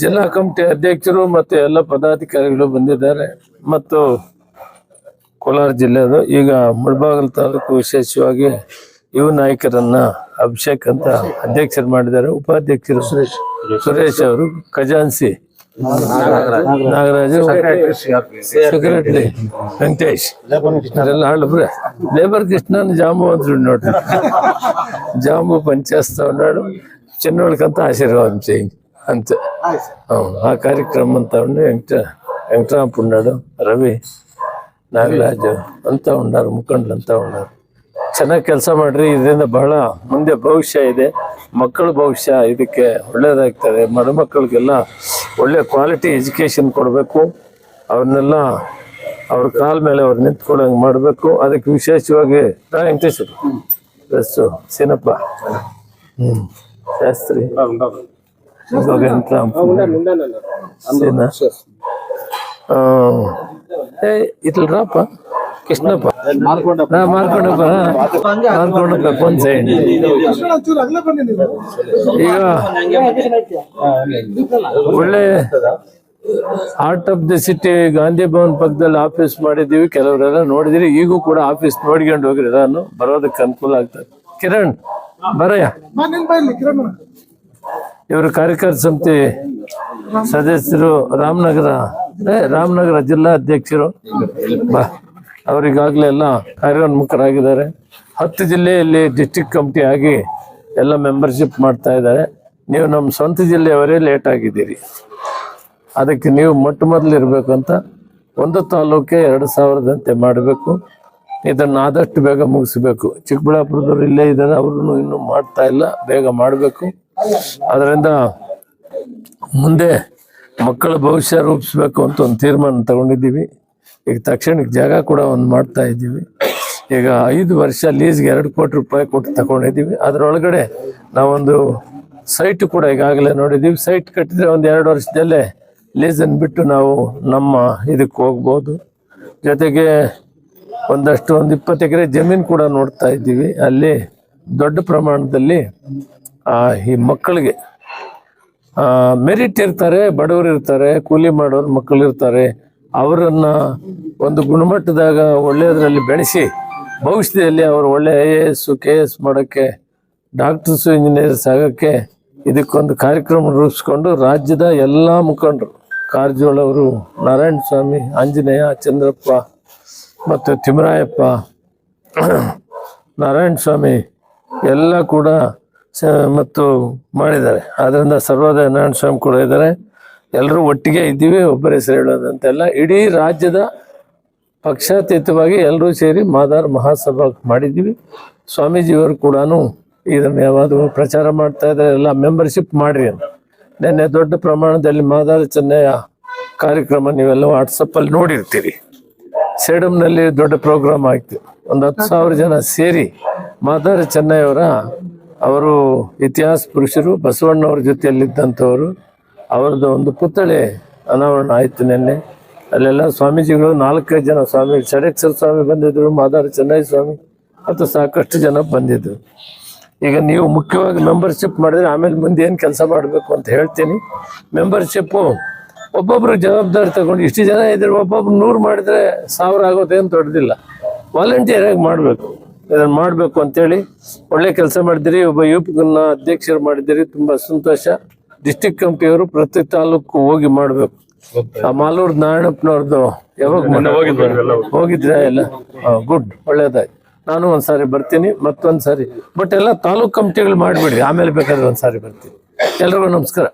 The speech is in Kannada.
ಜಿಲ್ಲಾ ಕಮಿಟಿ ಅಧ್ಯಕ್ಷರು ಮತ್ತೆ ಎಲ್ಲ ಪದಾಧಿಕಾರಿಗಳು ಬಂದಿದ್ದಾರೆ. ಮತ್ತು ಕೋಲಾರ ಜಿಲ್ಲೆದು ಈಗ ಮುಳಬಾಗಲ್ ತಾಲೂಕು ವಿಶೇಷವಾಗಿ ಯುವ ನಾಯಕರನ್ನ ಅಭಿಷೇಕ್ ಅಂತ ಅಧ್ಯಕ್ಷರು ಮಾಡಿದ್ದಾರೆ. ಉಪಾಧ್ಯಕ್ಷರು ಸುರೇಶ್. ಸುರೇಶ್ ಅವರು ಖಜಾನ್ಸಿ ನಾಗರಾಜ ಸೆಕ್ರೆಟರಿ ವೆಂಕಟೇಶ್ ಅವರೆಲ್ಲ ಲೇಬರ್ ಕೃಷ್ಣನ್ ಜಾಂಬು ಅಂದ್ರು ನೋಡ್ರಿ. ಜಾಂಬು ಪಂಚಾಯತ್ ನಾಡು ಚೆನ್ನೋಳ್ಕಂತ ಆಶೀರ್ವಾದ ಸಿಂಗ್ ಅಂತ. ಆ ಕಾರ್ಯಕ್ರಮ ಅಂತ ವೆಂಕಟ ವೆಂಕಟರಾಮ್ ಪುಂಡಾಡು ರವಿ. ನಾಗರಾಜು ಅಂತ ಉಂಡಾರು ಮುಖಂಡರು ಅಂತ ಉಂಡಾರು ಚೆನ್ನಾಗಿ ಕೆಲಸ ಮಾಡ್ರಿ ಇದರಿಂದ ಬಹಳ ಮುಂದೆ ಭವಿಷ್ಯ ಇದೆ. ಮಕ್ಕಳ ಭವಿಷ್ಯ ಇದಕ್ಕೆ ಒಳ್ಳೇದಾಗ್ತದೆ. ಮಡುಮಕ್ಕಳಿಗೆಲ್ಲ ಒಳ್ಳೆ ಕ್ವಾಲಿಟಿ ಎಜುಕೇಶನ್ ಕೊಡಬೇಕು. ಅವ್ರನ್ನೆಲ್ಲ ಅವ್ರ ಕಾಲ ಮೇಲೆ ಅವ್ರು ನಿಂತ್ಕೊಳ್ಳೋಂಗೆ ಮಾಡಬೇಕು. ಅದಕ್ಕೆ ವಿಶೇಷವಾಗಿ ರಾ ವೆಂಕಟೇಶ್ವರ ಪ್ಲಸ್ಸು ಸೀನಪ್ಪ. ಹ್ಞೂ ಶಾಸ್ತ್ರಿ. ಸೀನಾ. ಆ, ಏ ಇಟ್ಲ ರಾಪ ಕೃಷ್ಣಪ್ಪ. ನಾ ಮಾರ್ಕೊಂಡಪ್ಪ ಮಾರ್ಕೊಂಡಪ್ಪ ಈಗ ಒಳ್ಳೆ art of the city Gandhi Bhavan ಪಕ್ಕದಲ್ಲಿ ಆಫೀಸ್ ಮಾಡಿದ್ದೀವಿ. ಕೆಲವರೆಲ್ಲ ನೋಡಿದಿರಿ. ಈಗೂ ಕೂಡ ಆಫೀಸ್ ನೋಡ್ಕೊಂಡು ಹೋಗ್ರಿ ನಾನು. ಬರೋದಕ್ಕೆ ಅನುಕೂಲ ಆಗ್ತದೆ ಕಿರಣ್, ಬರಯ್ಯ. ಇವರು ಕಾರ್ಯಕರ್ತ ಸಮಿತಿ ಸದಸ್ಯರು ರಾಮನಗರ ರಾಮನಗರ ಜಿಲ್ಲಾ ಅಧ್ಯಕ್ಷರು. ಅವರಿಗಾಗಲೇ ಎಲ್ಲ ಕಾರ್ಯೋನ್ಮುಖರಾಗಿದ್ದಾರೆ. ಹತ್ತು ಜಿಲ್ಲೆಯಲ್ಲಿ ಡಿಸ್ಟಿಕ್ ಕಮಿಟಿ ಆಗಿ ಎಲ್ಲ ಮೆಂಬರ್ಶಿಪ್ ಮಾಡ್ತಾ ಇದ್ದಾರೆ. ನೀವು ನಮ್ಮ ಸ್ವಂತ ಜಿಲ್ಲೆಯವರೇ ಲೇಟ್ ಆಗಿದ್ದೀರಿ. ಅದಕ್ಕೆ ನೀವು ಮೊಟ್ಟ ಮೊದಲು ಇರಬೇಕು ಅಂತ ಒಂದು ತಾಲೂಕೆ ಎರಡು ಸಾವಿರದಂತೆ ಮಾಡಬೇಕು. ಇದನ್ನು ಆದಷ್ಟು ಬೇಗ ಮುಗಿಸ್ಬೇಕು. ಚಿಕ್ಕಬಳ್ಳಾಪುರದವ್ರು ಇಲ್ಲೇ ಇದ್ದಾರೆ ಅವ್ರೂ ಇನ್ನೂ ಮಾಡ್ತಾ ಇಲ್ಲ. ಬೇಗ ಮಾಡಬೇಕು. ಅದರಿಂದ ಮುಂದೆ ಮಕ್ಕಳ ಭವಿಷ್ಯ ರೂಪಿಸ್ಬೇಕು ಅಂತ ಒಂದು ತೀರ್ಮಾನ ತಗೊಂಡಿದ್ದೀವಿ. ಈಗ ತಕ್ಷಣಕ್ಕೆ ಜಾಗ ಕೂಡ ಒಂದು ಮಾಡ್ತಾ ಇದ್ದೀವಿ. ಈಗ ಐದು ವರ್ಷ ಲೀಸ್ಗೆ ಎರಡು ಕೋಟಿ ರೂಪಾಯಿ ಕೊಟ್ಟು ತಗೊಂಡಿದ್ದೀವಿ. ಅದರೊಳಗಡೆ ನಾವೊಂದು ಸೈಟ್ ಕೂಡ ಈಗಾಗಲೇ ನೋಡಿದ್ದೀವಿ. ಸೈಟ್ ಕಟ್ಟಿದ್ರೆ ಒಂದು ಎರಡು ವರ್ಷದಲ್ಲೇ ಲೀಸನ್ನು ಬಿಟ್ಟು ನಾವು ನಮ್ಮ ಇದಕ್ಕೆ ಹೋಗ್ಬೋದು. ಜೊತೆಗೆ ಒಂದಷ್ಟು ಒಂದು ಇಪ್ಪತ್ತು ಎಕರೆ ಜಮೀನು ಕೂಡ ನೋಡ್ತಾ ಇದ್ದೀವಿ. ಅಲ್ಲಿ ದೊಡ್ಡ ಪ್ರಮಾಣದಲ್ಲಿ ಈ ಮಕ್ಕಳಿಗೆ ಮೆರಿಟ್ ಇರ್ತಾರೆ, ಬಡವರು ಇರ್ತಾರೆ, ಕೂಲಿ ಮಾಡೋರು ಮಕ್ಕಳು ಇರ್ತಾರೆ. ಅವರನ್ನ ಒಂದು ಗುಣಮಟ್ಟದಾಗ ಒಳ್ಳೆಯದರಲ್ಲಿ ಬೆಳೆಸಿ, ಭವಿಷ್ಯದಲ್ಲಿ ಅವರು ಒಳ್ಳೆ I A S K S ಮಾಡೋಕ್ಕೆ ಡಾಕ್ಟರ್ಸು ಇಂಜಿನಿಯರ್ಸ್ ಆಗೋಕ್ಕೆ ಇದಕ್ಕೊಂದು ಕಾರ್ಯಕ್ರಮ ರೂಪಿಸ್ಕೊಂಡು ರಾಜ್ಯದ ಎಲ್ಲ ಮುಖಂಡರು, ಕಾರಜೋಳ ಅವರು, ನಾರಾಯಣ ಸ್ವಾಮಿ, ಆಂಜನೇಯ, ಚಂದ್ರಪ್ಪ ಮತ್ತು ತಿಮ್ಮರಾಯಪ್ಪ ನಾರಾಯಣ ಸ್ವಾಮಿ, ಎಲ್ಲ ಕೂಡ ಮತ್ತು ಮಾಡಿದ್ದಾರೆ. ಆದ್ದರಿಂದ ಸರ್ವೋದಯ ನಾರಾಯಣ ಸ್ವಾಮಿ ಕೂಡ ಇದ್ದಾರೆ. ಎಲ್ಲರೂ ಒಟ್ಟಿಗೆ ಇದ್ದೀವಿ, ಒಬ್ಬರ ಹೆಸರು ಹೇಳೋದಂತೆಲ್ಲ. ಇಡೀ ರಾಜ್ಯದ ಪಕ್ಷಾತೀತವಾಗಿ ಎಲ್ಲರೂ ಸೇರಿ ಮಾದಾರ್ ಮಹಾಸಭಾ ಮಾಡಿದ್ದೀವಿ. ಸ್ವಾಮೀಜಿಯವರು ಕೂಡ ಇದನ್ನು ಯಾವಾಗಲೂ ಪ್ರಚಾರ ಮಾಡ್ತಾ ಇದ್ದಾರೆ. ಎಲ್ಲ ಮೆಂಬರ್ಶಿಪ್ ಮಾಡ್ರಿ ಅಂತ. ನಿನ್ನೆ ದೊಡ್ಡ ಪ್ರಮಾಣದಲ್ಲಿ ಮಾದಾರ ಚೆನ್ನಯ ಕಾರ್ಯಕ್ರಮ ನೀವೆಲ್ಲ ವಾಟ್ಸಪ್ಪಲ್ಲಿ ನೋಡಿರ್ತೀರಿ. ಸೇಡಮ್ನಲ್ಲಿ ದೊಡ್ಡ ಪ್ರೋಗ್ರಾಮ್ ಆಯ್ತು. ಒಂದು ಹತ್ತು ಸಾವಿರ ಜನ ಸೇರಿ ಮಾದಾರ ಚೆನ್ನೈಯವರ ಅವರು ಇತಿಹಾಸ ಪುರುಷರು, ಬಸವಣ್ಣವ್ರ ಜೊತೆಯಲ್ಲಿದ್ದಂಥವರು. ಅವರದ್ದು ಒಂದು ಪುತ್ಥಳಿ ಅನಾವರಣ ಆಯಿತು ನಿನ್ನೆ. ಅಲ್ಲೆಲ್ಲ ಸ್ವಾಮೀಜಿಗಳು ನಾಲ್ಕೈದು ಜನ ಸ್ವಾಮಿ ಷಡೇಶ್ವರ ಸ್ವಾಮಿ ಬಂದಿದ್ದರು ಮಾದಾರ ಚೆನ್ನೈ ಸ್ವಾಮಿ, ಮತ್ತು ಸಾಕಷ್ಟು ಜನ ಬಂದಿದ್ದರು ಈಗ ನೀವು ಮುಖ್ಯವಾಗಿ ಮೆಂಬರ್ಶಿಪ್ ಮಾಡಿದ್ರೆ ಆಮೇಲೆ ಮುಂದೆ ಏನು ಕೆಲಸ ಮಾಡಬೇಕು ಅಂತ ಹೇಳ್ತೀನಿ. ಮೆಂಬರ್ಶಿಪ್ಪು ಒಬ್ಬೊಬ್ರು ಜವಾಬ್ದಾರಿ ತಗೊಂಡು ಇಷ್ಟು ಜನ ಇದ್ರೆ ಒಬ್ಬೊಬ್ರು ನೂರು ಮಾಡಿದ್ರೆ ಸಾವಿರ ಆಗೋದೇನು ದೊಡ್ಡದಿಲ್ಲ. ವಾಲಂಟಿಯರಾಗಿ ಮಾಡಬೇಕು. ಮಾಡಬೇಕು ಅಂತೇಳಿ ಒಳ್ಳೆ ಕೆಲಸ ಮಾಡಿದಿರಿ ಒಬ್ಬ ಯುವಕನ ಅಧ್ಯಕ್ಷರು ಮಾಡಿದಿರಿ ತುಂಬಾ ಸಂತೋಷ. ಡಿಸ್ಟಿಕ್ ಕಮಿಟಿಯವರು ಪ್ರತಿ ತಾಲೂಕು ಹೋಗಿ ಮಾಡಬೇಕು. ಆ ಮಾಲೂರ್ ನಾರಾಯಣಪ್ಪನವ್ರದ್ದು ಯಾವಾಗ ಹೋಗಿದ್ರೆ ಎಲ್ಲ? ಗುಡ್ ಒಳ್ಳೇದಾಯ್ತು. ನಾನು ಒಂದ್ಸಾರಿ ಬರ್ತೀನಿ ಮತ್ತೊಂದ್ಸಾರಿ. ಬಟ್ ಎಲ್ಲ ತಾಲೂಕ್ ಕಮಿಟಿಗಳು ಮಾಡಿಬಿಡಿ ಆಮೇಲೆ ಬೇಕಾದ್ರೆ ಒಂದ್ಸಾರಿ ಬರ್ತೀನಿ. ಎಲ್ರಿಗೂ ನಮಸ್ಕಾರ.